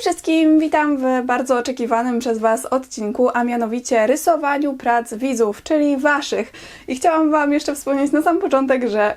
Wszystkim, witam w bardzo oczekiwanym przez Was odcinku, a mianowicie rysowaniu prac widzów, czyli Waszych. I chciałam Wam jeszcze wspomnieć na sam początek, że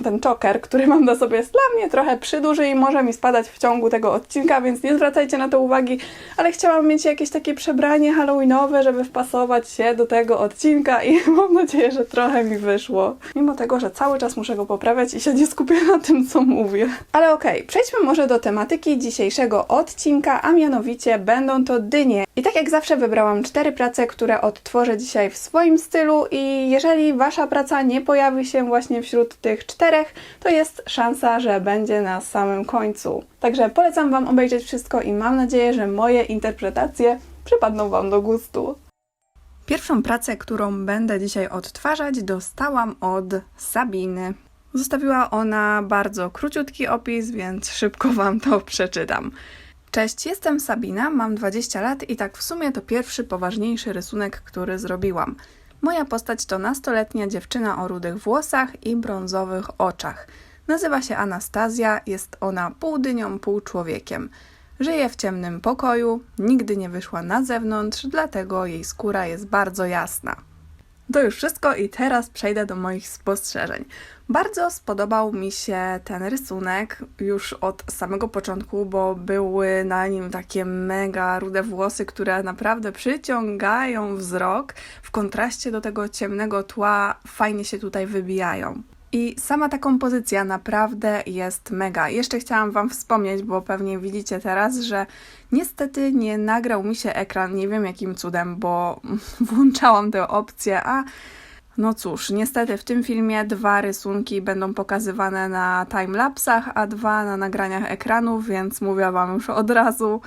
ten czoker, który mam na sobie, jest dla mnie trochę przyduży i może mi spadać w ciągu tego odcinka, więc nie zwracajcie na to uwagi, ale chciałam mieć jakieś takie przebranie halloweenowe, żeby wpasować się do tego odcinka i mam nadzieję, że trochę mi wyszło. Mimo tego, że cały czas muszę go poprawiać i się nie skupię na tym, co mówię. Ale okej, przejdźmy może do tematyki dzisiejszego odcinka, a mianowicie będą to dynie. I tak jak zawsze wybrałam cztery prace, które odtworzę dzisiaj w swoim stylu i jeżeli Wasza praca nie pojawi się właśnie wśród tych czterech, to jest szansa, że będzie na samym końcu. Także polecam Wam obejrzeć wszystko i mam nadzieję, że moje interpretacje przypadną Wam do gustu. Pierwszą pracę, którą będę dzisiaj odtwarzać, dostałam od Sabiny. Zostawiła ona bardzo króciutki opis, więc szybko Wam to przeczytam. Cześć, jestem Sabina, mam 20 lat i tak w sumie to pierwszy poważniejszy rysunek, który zrobiłam. Moja postać to nastoletnia dziewczyna o rudych włosach i brązowych oczach. Nazywa się Anastazja, jest ona pół dynią, pół człowiekiem. Żyje w ciemnym pokoju, nigdy nie wyszła na zewnątrz, dlatego jej skóra jest bardzo jasna. To już wszystko i teraz przejdę do moich spostrzeżeń. Bardzo spodobał mi się ten rysunek już od samego początku, bo były na nim takie mega rude włosy, które naprawdę przyciągają wzrok. W kontraście do tego ciemnego tła fajnie się tutaj wybijają. I sama ta kompozycja naprawdę jest mega. Jeszcze chciałam Wam wspomnieć, bo pewnie widzicie teraz, że niestety nie nagrał mi się ekran, nie wiem jakim cudem, bo włączałam tę opcję, a no cóż, niestety w tym filmie dwa rysunki będą pokazywane na timelapsach, a dwa na nagraniach ekranów, więc mówię Wam już od razu.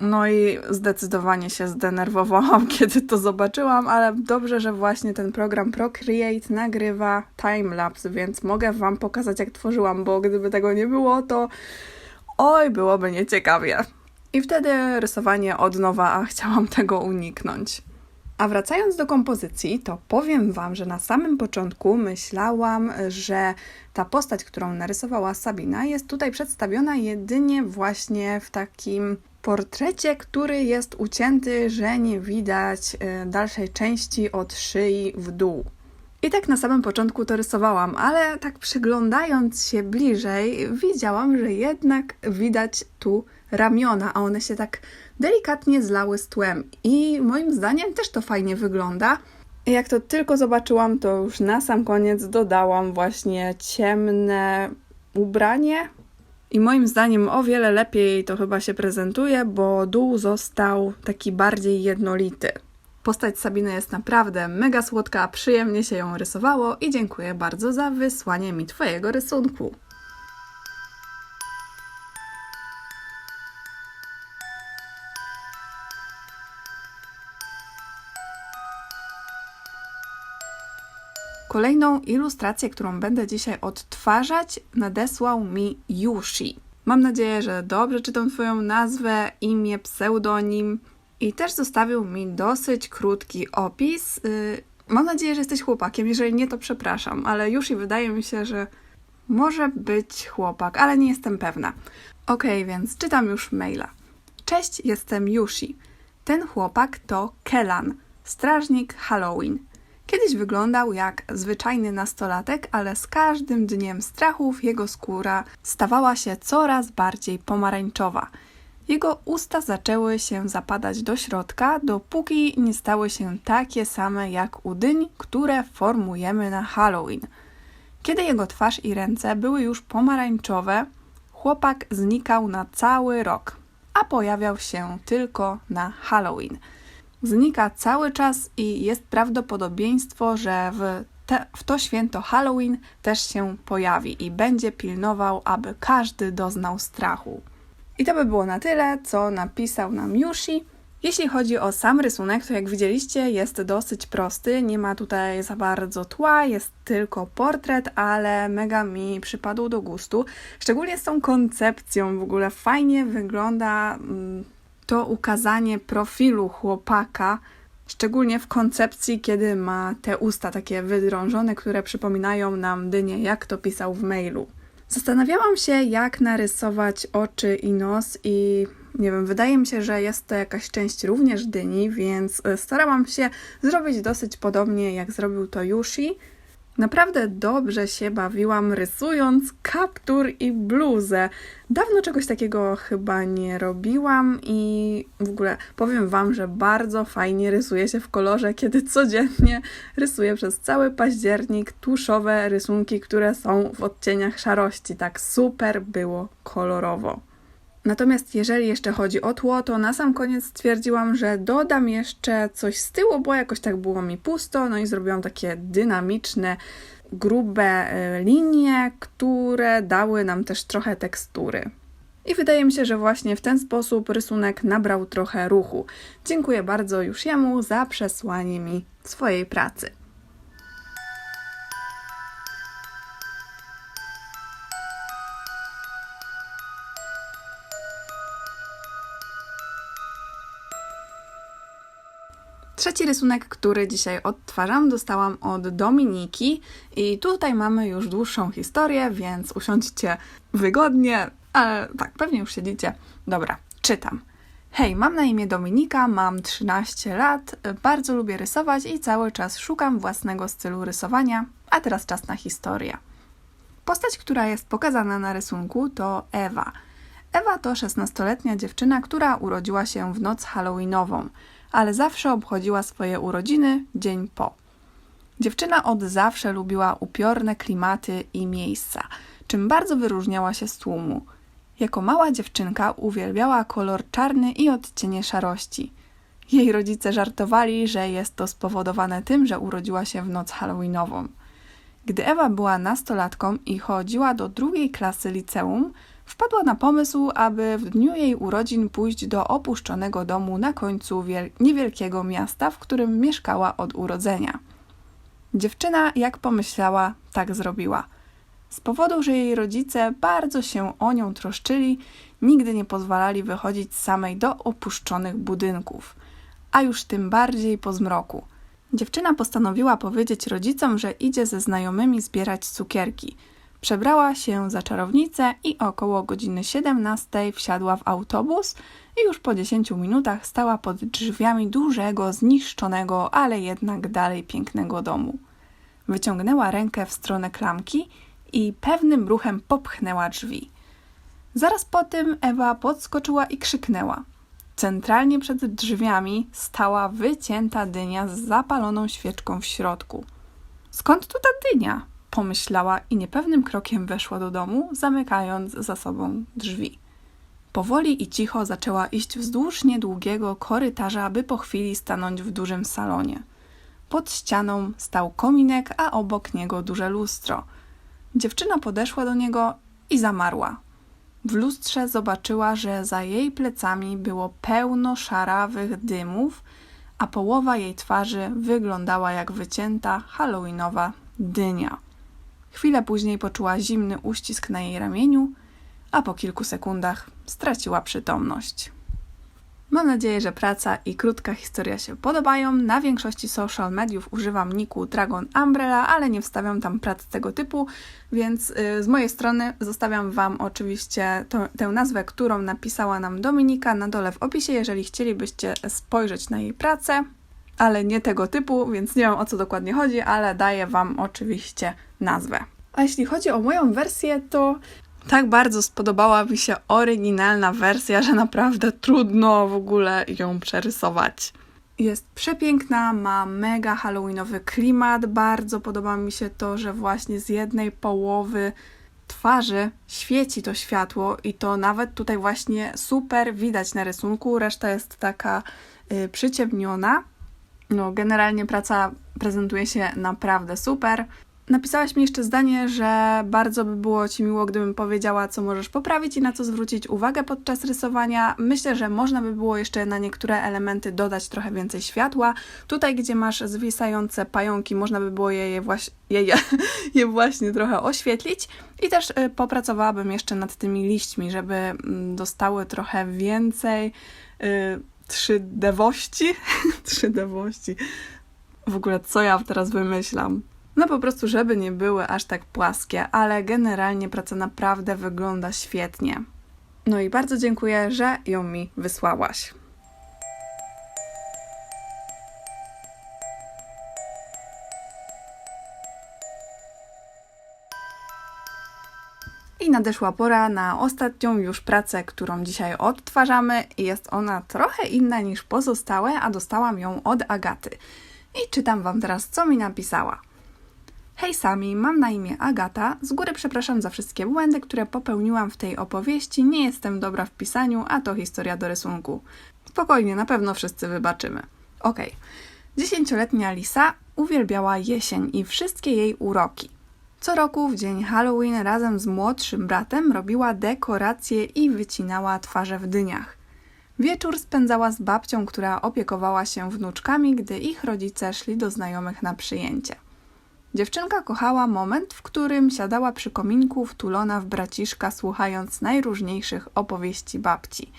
No i zdecydowanie się zdenerwowałam, kiedy to zobaczyłam, ale dobrze, że właśnie ten program Procreate nagrywa timelapse, więc mogę Wam pokazać, jak tworzyłam, bo gdyby tego nie było, to oj, byłoby nieciekawie. I wtedy rysowanie od nowa, a chciałam tego uniknąć. A wracając do kompozycji, to powiem Wam, że na samym początku myślałam, że ta postać, którą narysowała Sabina, jest tutaj przedstawiona jedynie właśnie w takim portrecie, który jest ucięty, że nie widać y, dalszej części od szyi w dół. I tak na samym początku to rysowałam, ale tak przyglądając się bliżej, widziałam, że jednak widać tu ramiona, a one się tak delikatnie zlały z tłem. I moim zdaniem też to fajnie wygląda. Jak to tylko zobaczyłam, to już na sam koniec dodałam właśnie ciemne ubranie. I moim zdaniem o wiele lepiej to chyba się prezentuje, bo dół został taki bardziej jednolity. Postać Sabiny jest naprawdę mega słodka, przyjemnie się ją rysowało i dziękuję bardzo za wysłanie mi Twojego rysunku. Kolejną ilustrację, którą będę dzisiaj odtwarzać, nadesłał mi Yushi. Mam nadzieję, że dobrze czytam Twoją nazwę, imię, pseudonim i też zostawił mi dosyć krótki opis. Yy, mam nadzieję, że jesteś chłopakiem. Jeżeli nie, to przepraszam, ale Yushi wydaje mi się, że może być chłopak, ale nie jestem pewna. Ok, więc czytam już maila. Cześć, jestem Yushi. Ten chłopak to Kelan, strażnik Halloween. Kiedyś wyglądał jak zwyczajny nastolatek, ale z każdym dniem strachów jego skóra stawała się coraz bardziej pomarańczowa. Jego usta zaczęły się zapadać do środka, dopóki nie stały się takie same jak u dyń, które formujemy na Halloween. Kiedy jego twarz i ręce były już pomarańczowe, chłopak znikał na cały rok, a pojawiał się tylko na Halloween znika cały czas i jest prawdopodobieństwo, że w, te, w to święto Halloween też się pojawi i będzie pilnował, aby każdy doznał strachu. I to by było na tyle, co napisał nam Yushi. Jeśli chodzi o sam rysunek, to jak widzieliście jest dosyć prosty, nie ma tutaj za bardzo tła, jest tylko portret, ale mega mi przypadł do gustu. Szczególnie z tą koncepcją w ogóle fajnie wygląda mm, to ukazanie profilu chłopaka, szczególnie w koncepcji, kiedy ma te usta takie wydrążone, które przypominają nam dynię, jak to pisał w mailu. Zastanawiałam się, jak narysować oczy i nos, i Nie wiem, wydaje mi się, że jest to jakaś część również dyni, więc y, starałam się zrobić dosyć podobnie, jak zrobił to Yushi. Naprawdę dobrze się bawiłam rysując kaptur i bluzę. Dawno czegoś takiego chyba nie robiłam i w ogóle powiem Wam, że bardzo fajnie rysuje się w kolorze, kiedy codziennie rysuję przez cały październik tuszowe rysunki, które są w odcieniach szarości. Tak super było kolorowo. Natomiast jeżeli jeszcze chodzi o tło, to na sam koniec stwierdziłam, że dodam jeszcze coś z tyłu, bo jakoś tak było mi pusto, no i zrobiłam takie dynamiczne, grube e, linie, które dały nam też trochę tekstury. I wydaje mi się, że właśnie w ten sposób rysunek nabrał trochę ruchu. Dziękuję bardzo już jemu za przesłanie mi swojej pracy. Rysunek, który dzisiaj odtwarzam, dostałam od Dominiki i tutaj mamy już dłuższą historię, więc usiądźcie wygodnie, ale tak, pewnie już siedzicie. Dobra, czytam. Hej, mam na imię Dominika, mam 13 lat, bardzo lubię rysować i cały czas szukam własnego stylu rysowania, a teraz czas na historię. Postać, która jest pokazana na rysunku to Ewa. Ewa to 16-letnia dziewczyna, która urodziła się w noc halloweenową ale zawsze obchodziła swoje urodziny dzień po. Dziewczyna od zawsze lubiła upiorne klimaty i miejsca, czym bardzo wyróżniała się z tłumu. Jako mała dziewczynka uwielbiała kolor czarny i odcienie szarości. Jej rodzice żartowali, że jest to spowodowane tym, że urodziła się w noc halloweenową. Gdy Ewa była nastolatką i chodziła do drugiej klasy liceum, wpadła na pomysł, aby w dniu jej urodzin pójść do opuszczonego domu na końcu niewielkiego miasta, w którym mieszkała od urodzenia. Dziewczyna, jak pomyślała, tak zrobiła. Z powodu, że jej rodzice bardzo się o nią troszczyli, nigdy nie pozwalali wychodzić samej do opuszczonych budynków, a już tym bardziej po zmroku. Dziewczyna postanowiła powiedzieć rodzicom, że idzie ze znajomymi zbierać cukierki – Przebrała się za czarownicę i około godziny 17 wsiadła w autobus i już po 10 minutach stała pod drzwiami dużego, zniszczonego, ale jednak dalej pięknego domu. Wyciągnęła rękę w stronę klamki i pewnym ruchem popchnęła drzwi. Zaraz po tym Ewa podskoczyła i krzyknęła. Centralnie przed drzwiami stała wycięta dynia z zapaloną świeczką w środku. Skąd tu ta dynia? Pomyślała i niepewnym krokiem weszła do domu, zamykając za sobą drzwi. Powoli i cicho zaczęła iść wzdłuż niedługiego korytarza, aby po chwili stanąć w dużym salonie. Pod ścianą stał kominek, a obok niego duże lustro. Dziewczyna podeszła do niego i zamarła. W lustrze zobaczyła, że za jej plecami było pełno szarawych dymów, a połowa jej twarzy wyglądała jak wycięta halloweenowa dynia. Chwilę później poczuła zimny uścisk na jej ramieniu, a po kilku sekundach straciła przytomność. Mam nadzieję, że praca i krótka historia się podobają. Na większości social mediów używam niku Dragon Umbrella, ale nie wstawiam tam prac tego typu, więc y, z mojej strony zostawiam Wam oczywiście to, tę nazwę, którą napisała nam Dominika na dole w opisie, jeżeli chcielibyście spojrzeć na jej pracę ale nie tego typu, więc nie wiem o co dokładnie chodzi, ale daję Wam oczywiście nazwę. A jeśli chodzi o moją wersję, to tak bardzo spodobała mi się oryginalna wersja, że naprawdę trudno w ogóle ją przerysować. Jest przepiękna, ma mega halloweenowy klimat. Bardzo podoba mi się to, że właśnie z jednej połowy twarzy świeci to światło i to nawet tutaj właśnie super widać na rysunku. Reszta jest taka y, przyciemniona. No, generalnie praca prezentuje się naprawdę super. Napisałaś mi jeszcze zdanie, że bardzo by było Ci miło, gdybym powiedziała, co możesz poprawić i na co zwrócić uwagę podczas rysowania. Myślę, że można by było jeszcze na niektóre elementy dodać trochę więcej światła. Tutaj, gdzie masz zwisające pająki, można by było je, je, właś je, je, je właśnie trochę oświetlić. I też y, popracowałabym jeszcze nad tymi liśćmi, żeby y, dostały trochę więcej. Y, 3D-wości. 3D-wości. W ogóle co ja teraz wymyślam? No po prostu, żeby nie były aż tak płaskie, ale generalnie praca naprawdę wygląda świetnie. No i bardzo dziękuję, że ją mi wysłałaś. I nadeszła pora na ostatnią już pracę, którą dzisiaj odtwarzamy. Jest ona trochę inna niż pozostałe, a dostałam ją od Agaty. I czytam Wam teraz, co mi napisała. Hej Sami, mam na imię Agata. Z góry przepraszam za wszystkie błędy, które popełniłam w tej opowieści. Nie jestem dobra w pisaniu, a to historia do rysunku. Spokojnie, na pewno wszyscy wybaczymy. Okej. Dziesięcioletnia Lisa uwielbiała jesień i wszystkie jej uroki. Co roku w dzień Halloween razem z młodszym bratem robiła dekoracje i wycinała twarze w dyniach. Wieczór spędzała z babcią, która opiekowała się wnuczkami, gdy ich rodzice szli do znajomych na przyjęcie. Dziewczynka kochała moment, w którym siadała przy kominku wtulona w braciszka, słuchając najróżniejszych opowieści babci.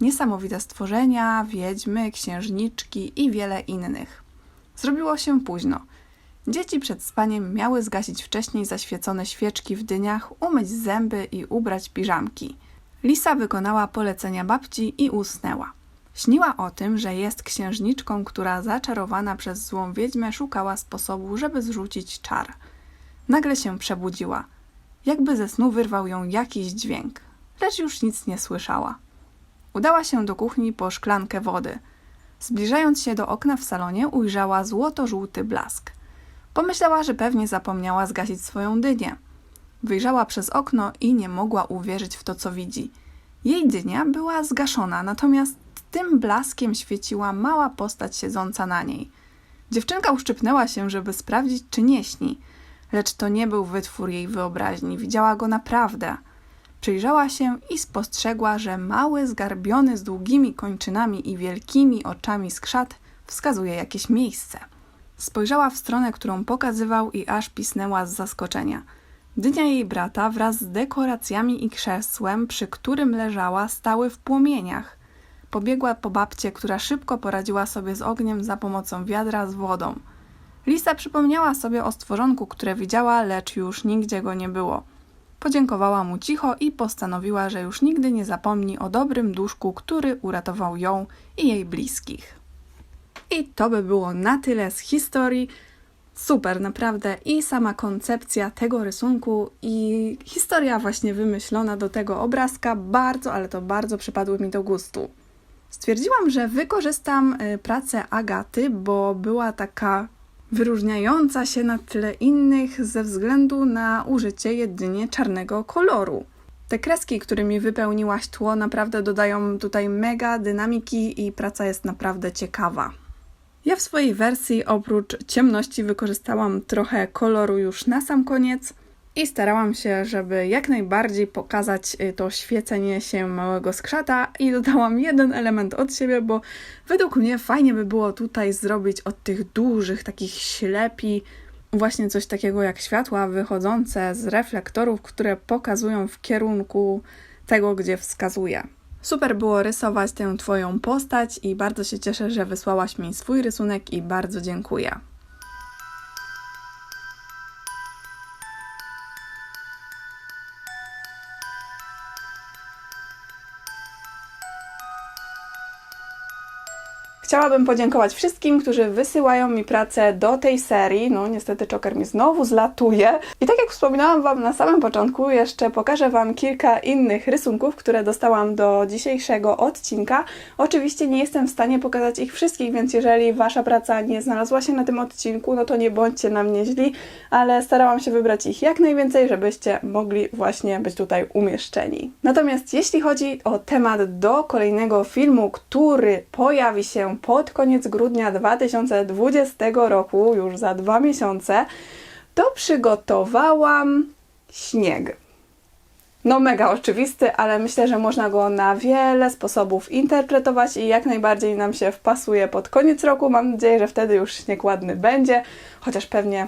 Niesamowite stworzenia, wiedźmy, księżniczki i wiele innych. Zrobiło się późno. Dzieci przed spaniem miały zgasić wcześniej zaświecone świeczki w dyniach, umyć zęby i ubrać piżamki. Lisa wykonała polecenia babci i usnęła. Śniła o tym, że jest księżniczką, która zaczarowana przez złą wiedźmę szukała sposobu, żeby zrzucić czar. Nagle się przebudziła. Jakby ze snu wyrwał ją jakiś dźwięk, lecz już nic nie słyszała. Udała się do kuchni po szklankę wody. Zbliżając się do okna w salonie, ujrzała złoto-żółty blask. Pomyślała, że pewnie zapomniała zgasić swoją dynię. Wyjrzała przez okno i nie mogła uwierzyć w to, co widzi. Jej dynia była zgaszona, natomiast tym blaskiem świeciła mała postać siedząca na niej. Dziewczynka uszczypnęła się, żeby sprawdzić, czy nie śni, lecz to nie był wytwór jej wyobraźni, widziała go naprawdę. Przyjrzała się i spostrzegła, że mały, zgarbiony z długimi kończynami i wielkimi oczami skrzat wskazuje jakieś miejsce. Spojrzała w stronę, którą pokazywał i aż pisnęła z zaskoczenia. Dynia jej brata wraz z dekoracjami i krzesłem, przy którym leżała, stały w płomieniach. Pobiegła po babcie, która szybko poradziła sobie z ogniem za pomocą wiadra z wodą. Lisa przypomniała sobie o stworzonku, które widziała, lecz już nigdzie go nie było. Podziękowała mu cicho i postanowiła, że już nigdy nie zapomni o dobrym duszku, który uratował ją i jej bliskich. I to by było na tyle z historii. Super, naprawdę. I sama koncepcja tego rysunku i historia właśnie wymyślona do tego obrazka bardzo, ale to bardzo przypadły mi do gustu. Stwierdziłam, że wykorzystam y, pracę Agaty, bo była taka wyróżniająca się na tle innych ze względu na użycie jedynie czarnego koloru. Te kreski, którymi wypełniłaś tło, naprawdę dodają tutaj mega dynamiki i praca jest naprawdę ciekawa. Ja w swojej wersji oprócz ciemności wykorzystałam trochę koloru już na sam koniec i starałam się, żeby jak najbardziej pokazać y, to świecenie się małego skrzata i dodałam jeden element od siebie, bo według mnie fajnie by było tutaj zrobić od tych dużych takich ślepi właśnie coś takiego jak światła wychodzące z reflektorów, które pokazują w kierunku tego, gdzie wskazuje. Super było rysować tę Twoją postać i bardzo się cieszę, że wysłałaś mi swój rysunek i bardzo dziękuję. Chciałabym podziękować wszystkim, którzy wysyłają mi pracę do tej serii. No, niestety Joker mi znowu zlatuje. I tak jak wspominałam Wam na samym początku, jeszcze pokażę Wam kilka innych rysunków, które dostałam do dzisiejszego odcinka. Oczywiście nie jestem w stanie pokazać ich wszystkich, więc jeżeli Wasza praca nie znalazła się na tym odcinku, no to nie bądźcie na mnie źli, ale starałam się wybrać ich jak najwięcej, żebyście mogli właśnie być tutaj umieszczeni. Natomiast jeśli chodzi o temat do kolejnego filmu, który pojawi się pod koniec grudnia 2020 roku, już za dwa miesiące, to przygotowałam śnieg. No mega oczywisty, ale myślę, że można go na wiele sposobów interpretować i jak najbardziej nam się wpasuje pod koniec roku. Mam nadzieję, że wtedy już śnieg ładny będzie, chociaż pewnie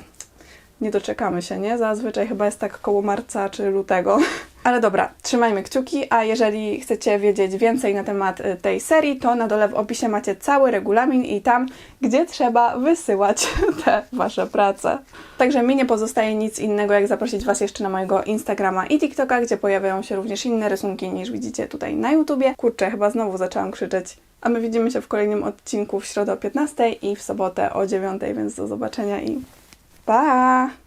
nie doczekamy się, nie? Zazwyczaj chyba jest tak koło marca czy lutego. Ale dobra, trzymajmy kciuki, a jeżeli chcecie wiedzieć więcej na temat y, tej serii, to na dole w opisie macie cały regulamin i tam, gdzie trzeba wysyłać te wasze prace. Także mi nie pozostaje nic innego, jak zaprosić was jeszcze na mojego Instagrama i TikToka, gdzie pojawiają się również inne rysunki niż widzicie tutaj na YouTubie. Kurczę, chyba znowu zaczęłam krzyczeć. A my widzimy się w kolejnym odcinku w środę o 15 i w sobotę o 9, więc do zobaczenia i pa!